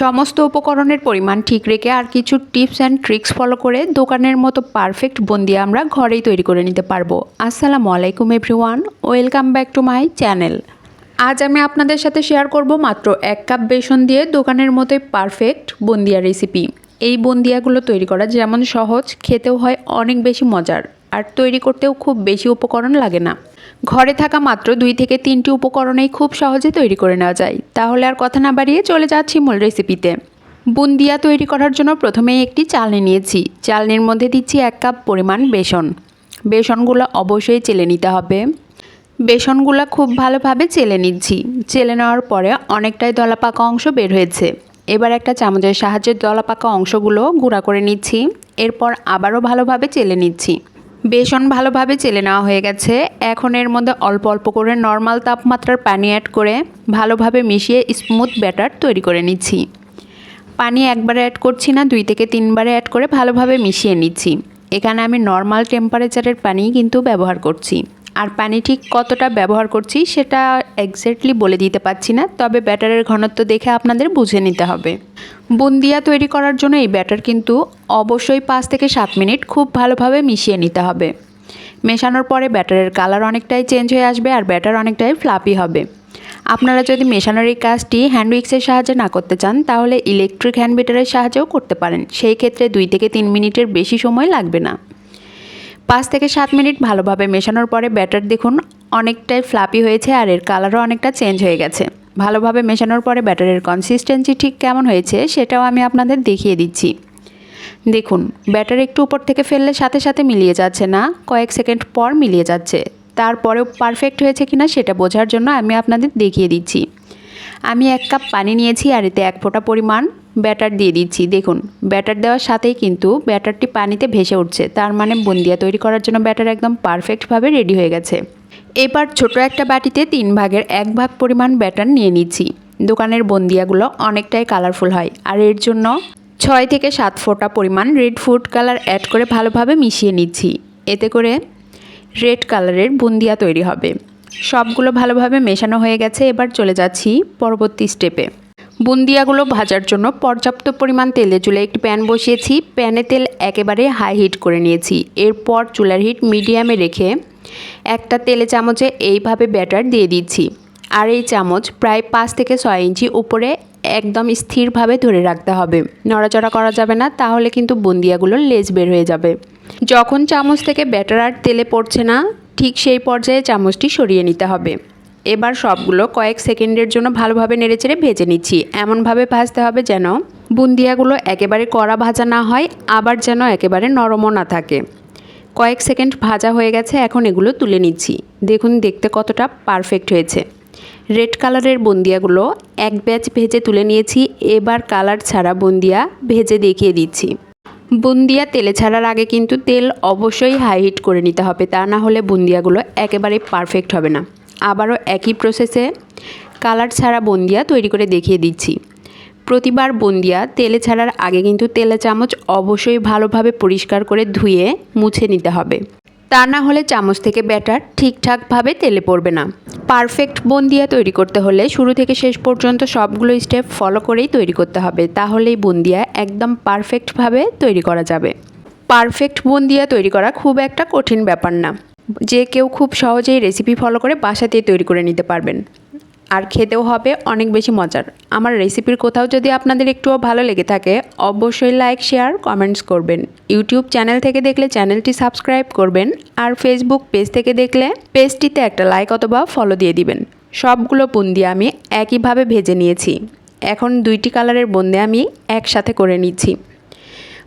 সমস্ত উপকরণের পরিমাণ ঠিক রেখে আর কিছু টিপস অ্যান্ড ট্রিক্স ফলো করে দোকানের মতো পারফেক্ট বন্দি আমরা ঘরেই তৈরি করে নিতে পারব। আসসালামু আলাইকুম everyone, welcome back to my channel. আজ আমি আপনাদের সাথে শেয়ার করব মাত্র এক কাপ বেসন দিয়ে দোকানের মতোই পারফেক্ট বন্দিয়া রেসিপি। এই বন্দিয়াগুলো তৈরি করা যেমন সহজ, খেতেও হয় অনেক বেশি মজার। আর তৈরি করতেও খুব বেশি উপকরণ লাগে না। ঘরে থাকা মাত্র দুই থেকে তিনটি উপকরণেই খুব সহজে তৈরি করে নেওয়া যায়। তাহলে আর কথা না বাড়িয়ে চলে যাচ্ছি মূল রেসিপিতে বুন্দিয়া তৈরি করার জন্য প্রথমেই একটি চালনি নিয়েছি। চালনির মধ্যে দিচ্ছি এক কাপ পরিমাণ বেসন। বেসনগুলো অবশ্যই চেলে নিতে হবে। বেসনগুলো খুব ভালোভাবে চেলে নিচ্ছি। চেলে নেওয়ার পরে অনেকটাই দলাপাকা অংশ বের হয়েছে। এবার একটা চামচের সাহায্যে দলাপাকা অংশগুলো গুঁড়া করে নিচ্ছি। এরপর আবারও ভালোভাবে চেলে নিচ্ছি। বেসন ভালোভাবে চেলে নেওয়া হয়ে গেছে। এখন এর মধ্যে অল্প অল্প করে নর্মাল তাপমাত্রার পানি অ্যাড করে ভালোভাবে মিশিয়ে স্মুথ ব্যাটার তৈরি করে নিচ্ছি। পানি একবারে অ্যাড করছি না, দুই থেকে তিনবারে অ্যাড করে ভালোভাবে মিশিয়ে নিচ্ছি। এখানে আমি নর্মাল টেম্পারেচারের পানি কিন্তু ব্যবহার করছি। আর পানি ঠিক কতটা ব্যবহার করছি সেটা এক্স্যাক্টলি বলে দিতে পারছি না, তবে ব্যাটারের ঘনত্ব দেখে আপনাদের বুঝে নিতে হবে। বুন্দিয়া তৈরি করার জন্য এই ব্যাটার কিন্তু অবশ্যই পাঁচ থেকে সাত মিনিট খুব ভালোভাবে মিশিয়ে নিতে হবে। মেশানোর পরে ব্যাটারের কালার অনেকটাই চেঞ্জ হয়ে আসবে আর ব্যাটার অনেকটাই ফ্লাপি হবে। আপনারা যদি মেশানোর এই কাজটি হ্যান্ড উইক্সের সাহায্যে না করতে চান, তাহলে ইলেকট্রিক হ্যান্ড বিটারের সাহায্যেও করতে পারেন। সেই ক্ষেত্রে দুই থেকে তিন মিনিটের বেশি সময় লাগবে না। পাঁচ থেকে সাত মিনিট ভালোভাবে মেশানোর পরে ব্যাটার দেখুন অনেকটাই ফ্লাপি হয়েছে আর এর কালারও অনেকটা চেঞ্জ হয়ে গেছে। ভালোভাবে মেশানোর পরে ব্যাটারের কনসিস্টেন্সি ঠিক কেমন হয়েছে সেটাও আমি আপনাদের দেখিয়ে দিচ্ছি। দেখুন, ব্যাটার একটু উপর থেকে ফেললে সাথে সাথে মিলিয়ে যাচ্ছে না, কয়েক সেকেন্ড পর মিলিয়ে যাচ্ছে। তারপরেও পারফেক্ট হয়েছে কিনা সেটা বোঝার জন্য আমি আপনাদের দেখিয়ে দিচ্ছি। আমি এক কাপ পানি নিয়েছি আর এতে এক ফোঁটা পরিমাণ ব্যাটার দিয়ে দিচ্ছি। দেখুন, ব্যাটার দেওয়ার সাথেই কিন্তু ব্যাটারটি পানিতে ভেসে উঠছে। তার মানে বুন্দিয়া তৈরি করার জন্য ব্যাটার একদম পারফেক্টভাবে রেডি হয়ে গেছে। এবার ছোট একটা বাটিতে তিন ভাগের এক ভাগ পরিমাণ ব্যাটার নিয়ে নিচ্ছি। দোকানের বন্দিয়াগুলো অনেকটাই কালারফুল হয় আর এর জন্য ছয় থেকে সাত ফোঁটা পরিমাণ রেড ফুড কালার অ্যাড করে ভালোভাবে মিশিয়ে নিচ্ছি। এতে করে রেড কালারের বুন্দিয়া তৈরি হবে। সবগুলো ভালোভাবে মেশানো হয়ে গেছে। এবার চলে যাচ্ছি পরবর্তী স্টেপে। বুন্দিয়াগুলো ভাজার জন্য পর্যাপ্ত পরিমাণ তেলে চুলে একটি প্যান বসিয়েছি। প্যানে তেল একেবারে হাই হিট করে নিয়েছি। এরপর চুলার হিট মিডিয়ামে রেখে একটা তেলে চামচে এইভাবে ব্যাটার দিয়ে দিচ্ছি। আর এই চামচ প্রায় পাঁচ থেকে ছয় ইঞ্চি উপরে একদম স্থিরভাবে ধরে রাখতে হবে। নড়াচড়া করা যাবে না, তাহলে কিন্তু বুন্দিয়াগুলো লেজ বের হয়ে যাবে। যখন চামচ থেকে ব্যাটার আর তেলে পড়ছে না, ঠিক সেই পর্যায়ে চামচটি সরিয়ে নিতে হবে। এবার সবগুলো কয়েক সেকেন্ডের জন্য ভালোভাবে নেড়েচেড়ে ভেজে নিচ্ছি। এমনভাবে ভাজতে হবে যেন বুন্দিয়াগুলো একেবারে কড়া ভাজা না হয়, আবার যেন একেবারে নরমও না থাকে। কয়েক সেকেন্ড ভাজা হয়ে গেছে, এখন এগুলো তুলে নিচ্ছি। দেখুন, দেখতে কতটা পারফেক্ট হয়েছে। রেড কালারের বুন্দিয়াগুলো এক ব্যাচ ভেজে তুলে নিয়েছি, এবার কালার ছাড়া বুন্দিয়া ভেজে দেখিয়ে দিচ্ছি। বুন্দিয়া তেলে ছাড়ার আগে কিন্তু তেল অবশ্যই হাই হিট করে নিতে হবে, তা না হলে বুন্দিয়াগুলো একেবারে পারফেক্ট হবে না। আবারও একই প্রসেসে কালার ছাড়া বন্দিয়া তৈরি করে দেখিয়ে দিচ্ছি। প্রতিবার বন্দিয়া তেলে ছাড়ার আগে কিন্তু তেলে চামচ অবশ্যই ভালোভাবে পরিষ্কার করে ধুয়ে মুছে নিতে হবে। তা না হলে চামচ থেকে ব্যাটার ঠিকঠাকভাবে তেলে পড়বে না। পারফেক্ট বুন্দিয়া তৈরি করতে হলে শুরু থেকে শেষ পর্যন্ত সবগুলো স্টেপ ফলো করেই তৈরি করতে হবে। তাহলেই বন্দিয়া একদম পারফেক্টভাবে তৈরি করা যাবে। পারফেক্ট বুন্দিয়া তৈরি করা খুব একটা কঠিন ব্যাপার না। যে কেউ খুব সহজেই রেসিপি ফলো করে বাসাতেই তৈরি করে নিতে পারবেন। আর খেতেও হবে অনেক বেশি মজার। আমার রেসিপির কোথাও যদি আপনাদের একটুও ভালো লেগে থাকে, অবশ্যই লাইক শেয়ার কমেন্টস করবেন। ইউটিউব চ্যানেল থেকে দেখলে চ্যানেলটি সাবস্ক্রাইব করবেন আর ফেসবুক পেজ থেকে দেখলে পেজটিতে একটা লাইক অথবা ফলো দিয়ে দিবেন। সবগুলো বুন্দি আমি একইভাবে ভেজে নিয়েছি। এখন দুইটি কালারের বুন্দি আমি একসাথে করে নিচ্ছি।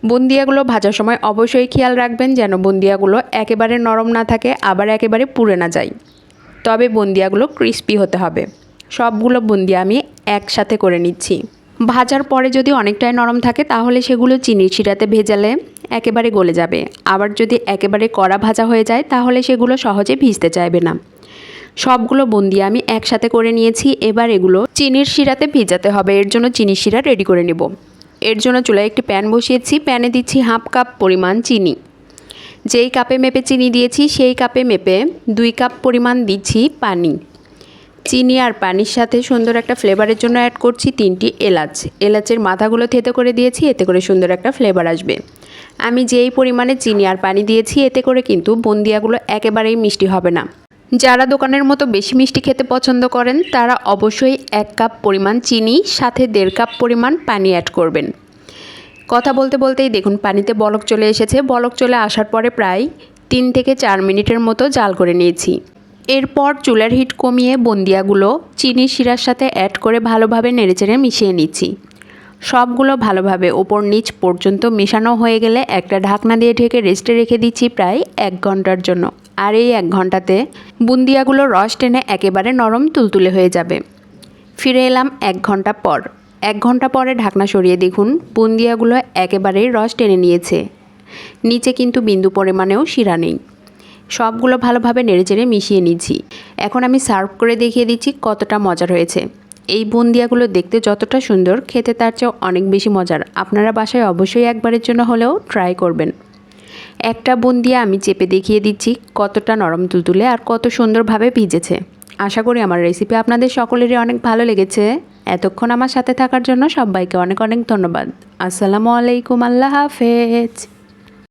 বুন্দিয়াগুলো ভাজার সময় অবশ্যই খেয়াল রাখবেন যেন বুন্দিয়াগুলো একেবারে নরম না থাকে, আবার একেবারে পুড়ে না যায়। তবে বুন্দিয়াগুলো ক্রিস্পি হতে হবে। সবগুলো বুন্দিয়া আমি একসাথে করে নিচ্ছি। ভাজার পরে যদি অনেকটাই নরম থাকে, তাহলে সেগুলো চিনির শিরাতে ভেজালে একেবারে গলে যাবে। আবার যদি একেবারে কড়া ভাজা হয়ে যায়, তাহলে সেগুলো সহজে ভিজতে চাইবে না। সবগুলো বুন্দিয়া আমি একসাথে করে নিয়েছি। এবার এগুলো চিনির শিরাতে ভিজাতে হবে। এর জন্য চিনির শিরা রেডি করে নেব। এর জন্য চুলায় একটি প্যান বসিয়েছি। প্যানে দিচ্ছি হাফ কাপ পরিমাণ চিনি। যেই কাপে মেপে চিনি দিয়েছি, সেই কাপে মেপে দুই কাপ পরিমাণ দিচ্ছি পানি। চিনি আর পানির সাথে সুন্দর একটা ফ্লেভারের জন্য অ্যাড করছি তিনটি এলাচ। এলাচের মাথাগুলো থেতে করে দিয়েছি, এতে করে সুন্দর একটা ফ্লেভার আসবে। আমি যেই পরিমাণে চিনি আর পানি দিয়েছি, এতে করে কিন্তু বুন্দিয়াগুলো একেবারেই মিষ্টি হবে না। যারা দোকানের মতো বেশি মিষ্টি খেতে পছন্দ করেন, তারা অবশ্যই এক কাপ পরিমাণ চিনি, সাথে দেড় কাপ পরিমাণ পানি অ্যাড করবেন। কথা বলতে বলতেই দেখুন, পানিতে বলক চলে এসেছে। বলক চলে আসার পরে প্রায় তিন থেকে চার মিনিটের মতো জাল করে নিয়েছি। এরপর চুলার হিট কমিয়ে বন্দিয়াগুলো চিনি শিরার সাথে অ্যাড করে ভালোভাবে নেড়েচেড়ে মিশিয়ে নিচ্ছি। সবগুলো ভালোভাবে ওপর নিচ পর্যন্ত মেশানো হয়ে গেলে একটা ঢাকনা দিয়ে ঢেকে রেস্টে রেখে দিচ্ছি প্রায় এক ঘণ্টার জন্য। আর এই এক ঘন্টাতে বুন্দিয়াগুলো রস টেনে একেবারে নরম তুলতুলে হয়ে যাবে। ফিরে এলাম এক ঘণ্টা পর। এক ঘণ্টা পরে ঢাকনা সরিয়ে দেখুন, বুন্দিয়াগুলো একেবারেই রস টেনে নিয়েছে। নিচে কিন্তু বিন্দু পরিমাণেও শিরা নেই। সবগুলো ভালোভাবে নেড়েচেড়ে মিশিয়ে নিচ্ছি। এখন আমি সার্ভ করে দেখিয়ে দিচ্ছি কতটা মজার হয়েছে। এই বুন্দিয়াগুলো দেখতে যতটা সুন্দর, খেতে তার চেয়েও অনেক বেশি মজার। আপনারা বাসায় অবশ্যই একবারের জন্য হলেও ট্রাই করবেন। একটা বোন দিয়ে আমি চেপে দেখিয়ে দিচ্ছি, কতটা নরম তুলতুলে আর কত সুন্দরভাবে ভিজেছে। আশা করি আমার রেসিপি আপনাদের সকলেরই অনেক ভালো লেগেছে। এতক্ষণ আমার সাথে থাকার জন্য সবাইকে অনেক অনেক ধন্যবাদ। আসসালামু আলাইকুম, আল্লাহ হাফেজ।